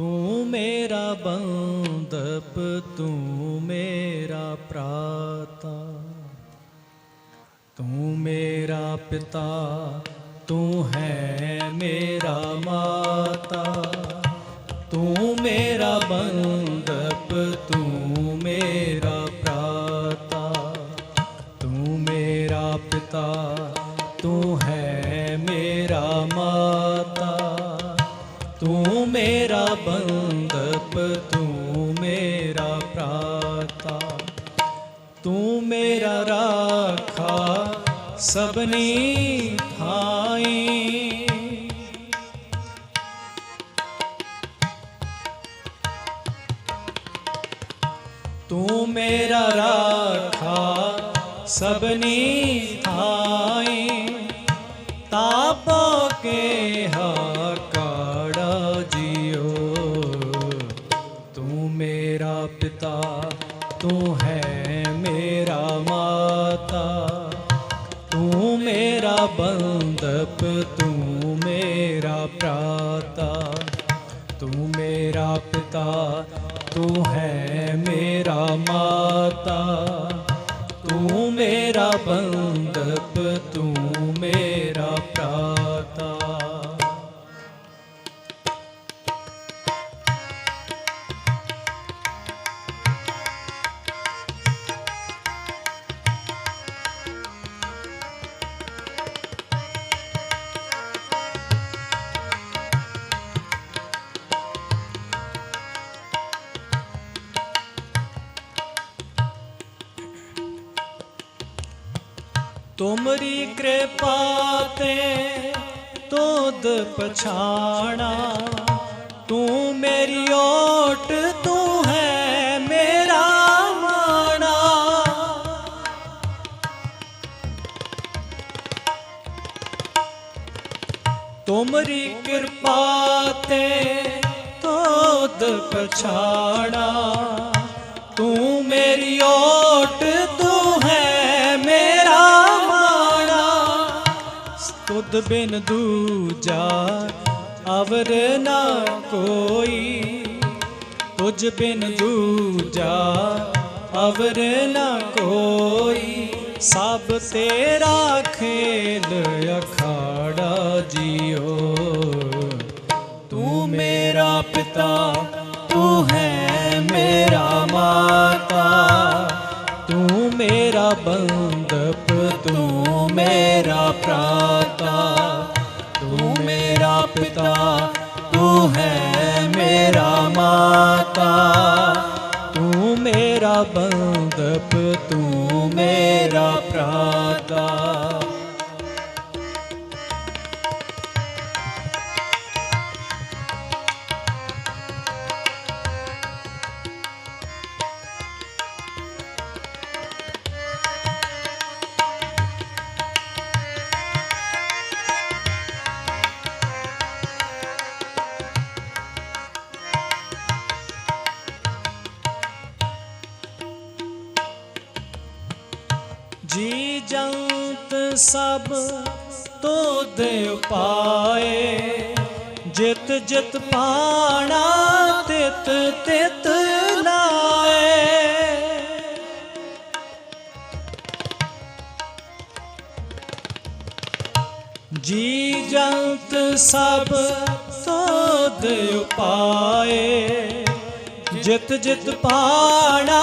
ਤੂੰ ਮੇਰਾ ਬੰਦਪ ਤੂੰ ਮੇਰਾ ਪ੍ਰਾਤਾ ਤੂੰ ਮੇਰਾ ਪਿਤਾ, ਤੂੰ ਹੈ ਮੇਰਾ ਮਾਤਾ। ਤੂੰ ਮੇਰਾ ਬੰਦਪ ਤੂੰ ਮੇਰਾ ਪ੍ਰਾਤਾ ਤੂੰ ਮੇਰਾ ਪਿਤਾ, ਤੂੰ ਹੈ ਮੇਰਾ ਮਾਤਾ। ਤੂੰ ਮੇਰਾ ਬੰਦਪ ਤੂੰ ਮੇਰਾ ਪ੍ਰਾਤਾ ਤੂੰ ਮੇਰਾ ਰਾਖਾ, ਸਭਨੀ ਥਾਈ। ਤੂੰ ਮੇਰਾ ਰਾਖਾ, ਸਭਨੀ ਥਾਈ। ਤਾਪੋ ਕੇ ਹਾਰ ਪਿਤਾ, ਤੂੰ ਹੈ ਮੇਰਾ ਮਾਤਾ। ਤੂੰ ਮੇਰਾ ਬੰਦਪ ਤੂੰ ਮੇਰਾ ਪ੍ਰਾਤਾ ਤੂੰ ਮੇਰਾ ਪਿਤਾ, ਤੂੰ ਹੈ ਮੇਰਾ ਮਾਤਾ। ਤੂੰ ਮੇਰਾ ਬੰਦਪ ਤੂੰ ਮੇਰਾ ਪ੍ਰਾਤਾ ਤੁਮਰੀ ਕਿਰਪਾ ਤੇ ਤੋਦ ਪਛਾਣਾ। ਤੂੰ ਮੇਰੀ ਓਟ, ਤੂੰ ਹੈ ਮੇਰਾ ਮਾਣਾ। ਤੁਮਰੀ ਕਿਰਪਾ ਤੇ ਤੋਦ ਪਛਾਣਾ। ਤੁਧ ਬਿਨ ਦੂਜਾ, ਅਵਰ ਨਾ ਕੋਈ। ਤੁਝ ਬਿਨ ਦੂਜਾ ਅਵਰ ਨਾ ਕੋਈ। ਸਭ ਤੇਰਾ ਖੇਲ ਅਖਾੜਾ ਜੀਓ। ਤੂੰ ਮੇਰਾ ਪਿਤਾ, ਤੂੰ ਹੈ ਮੇਰਾ ਮਾਤਾ। ਤੂੰ ਮੇਰਾ ਬੰਦਪ ਤੂੰ ਮੇਰਾ ਪ੍ਰਾਤਾ ਪਿਤਾ ਤੂੰ ਹੈ ਮੇਰਾ ਮਾਤਾ। ਤੂੰ ਮੇਰਾ ਬੰਦਪ ਤੂੰ ਮੇਰਾ ਪ੍ਰਾਤਾ ਜੀ ਜੰਤ ਸਭ ਤੋਦ ਉਪਾਏ। ਜਿਤ ਜਿਤ ਪਾਣਾ ਤਿਤ ਤਿਤ ਲਾਏ। ਜੀ ਜੰਤ ਸਭ ਤੋਦ ਉਪਾਏ। ਜਿਤ ਜਿਤ ਪਾਣਾ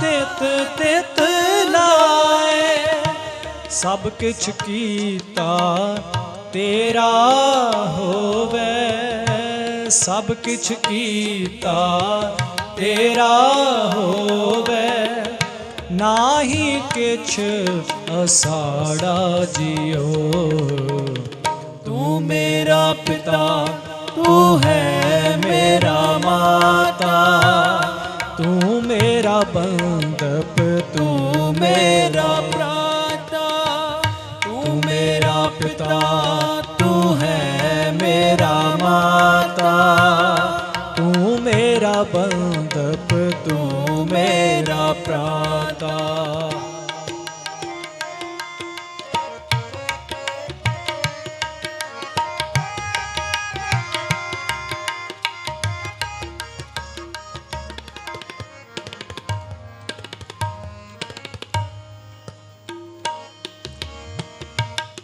ਤਿਤ ਤਿਤ ਸਭ ਕਿਛ ਕੀਤਾ, ਤੇਰਾ ਹੋਵੇ। ਸਭ ਕਿਛ ਕੀਤਾ, ਤੇਰਾ ਹੋਵੇ। ਨਾਹੀ ਕਿਛ ਅਸਾੜਾ ਜਿਓ ਤੂੰ ਮੇਰਾ ਪਿਤਾ, ਤੂੰ ਹੈ ਮੇਰਾ ਮਾਤਾ। ਤੂੰ ਮੇਰਾ ਬੰਦਪ ਮੇਰਾ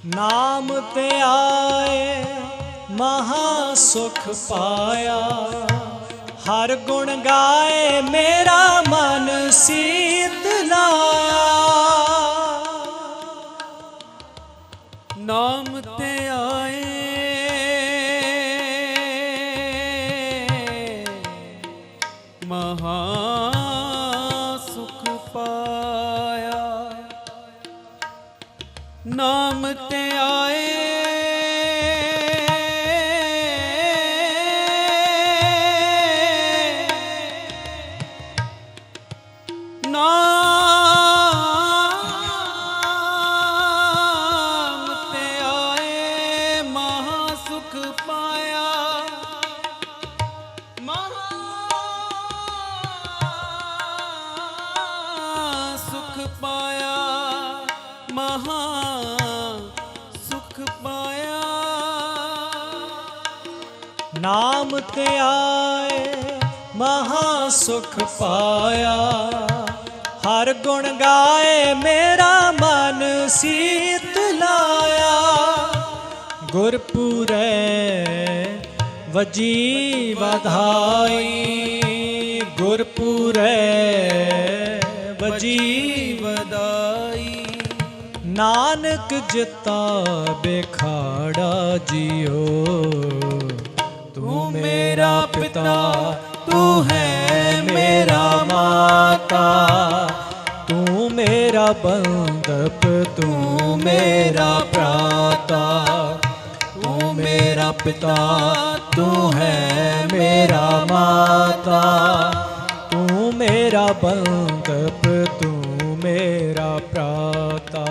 ਨਾਮ ਤੇ ਆਏ ਮਹਾ ਸੁਖ ਪਾਇਆ। ਹਰ ਗੁਣ ਗਾਏ, ਮੇਰਾ ਮਨ ਸੀਤ ਲਾਇਆ। ਨਾਮ ਤੇ ਆਏ ਤੇ ਆਏ ਨਾਮ ਤੇ ਆਏ, ਮਹਾ ਸੁਖ ਪਾਇਆ। ਹਰ ਗੁਣ ਗਾਏ, ਮੇਰਾ ਮਨ ਸੀਤ ਲਾਇਆ। ਗੁਰਪੂਰੈ ਵਜੀ ਵਧਾਈ, ਗੁਰਪੂਰੈ ਵਜੀ ਵਧਾਈ। ਨਾਨਕ ਜਿਤਾ, ਬੇਖਾੜਾ ਜਿਓ ਮੇਰਾ ਬੰਦਪ ਤੂੰ ਮੇਰਾ ਭਰਾਤਾ ਤੂੰ ਮੇਰਾ ਪਿਤਾ ਤੂੰ ਹੈ ਮੇਰਾ ਮਾਤਾ ਤੂੰ ਮੇਰਾ ਬੰਦਪ ਤੂੰ ਮੇਰਾ ਭਰਾਤਾ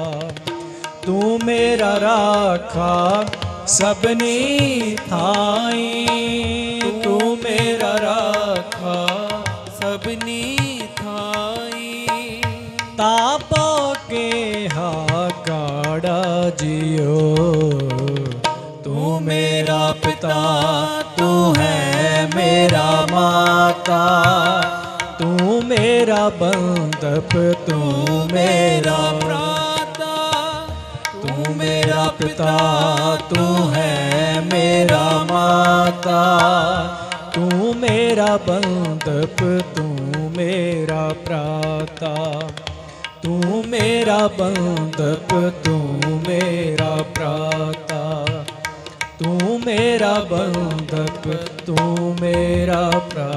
ਤੂੰ ਮੇਰਾ ਰਾਖਾ ਸਭਨੀ ਮੇਰਾ ਪਿਤਾ, ਤੂੰ ਹੈ ਮੇਰਾ ਮਾਤਾ, ਤੂੰ ਮੇਰਾ ਬੰਦਪ ਤੂੰ ਮੇਰਾ ਪ੍ਰਾਤਾ ਤੂੰ ਮੇਰਾ ਪਿਤਾ, ਤੂੰ ਹੈ ਮੇਰਾ ਮਾਤਾ, ਤੂੰ ਮੇਰਾ ਬੰਦਪ ਤੂੰ ਮੇਰਾ ਪ੍ਰਾਤਾ ਤੂੰ ਮੇਰਾ ਬੰਦਪ ਤੂੰ ਮੇਰਾ ਪ੍ਰਾਤਾ ਤੂੰ ਮੇਰਾ ਬੰਦਪ ਤੂੰ ਮੇਰਾ ਪ੍ਰਾਤਾ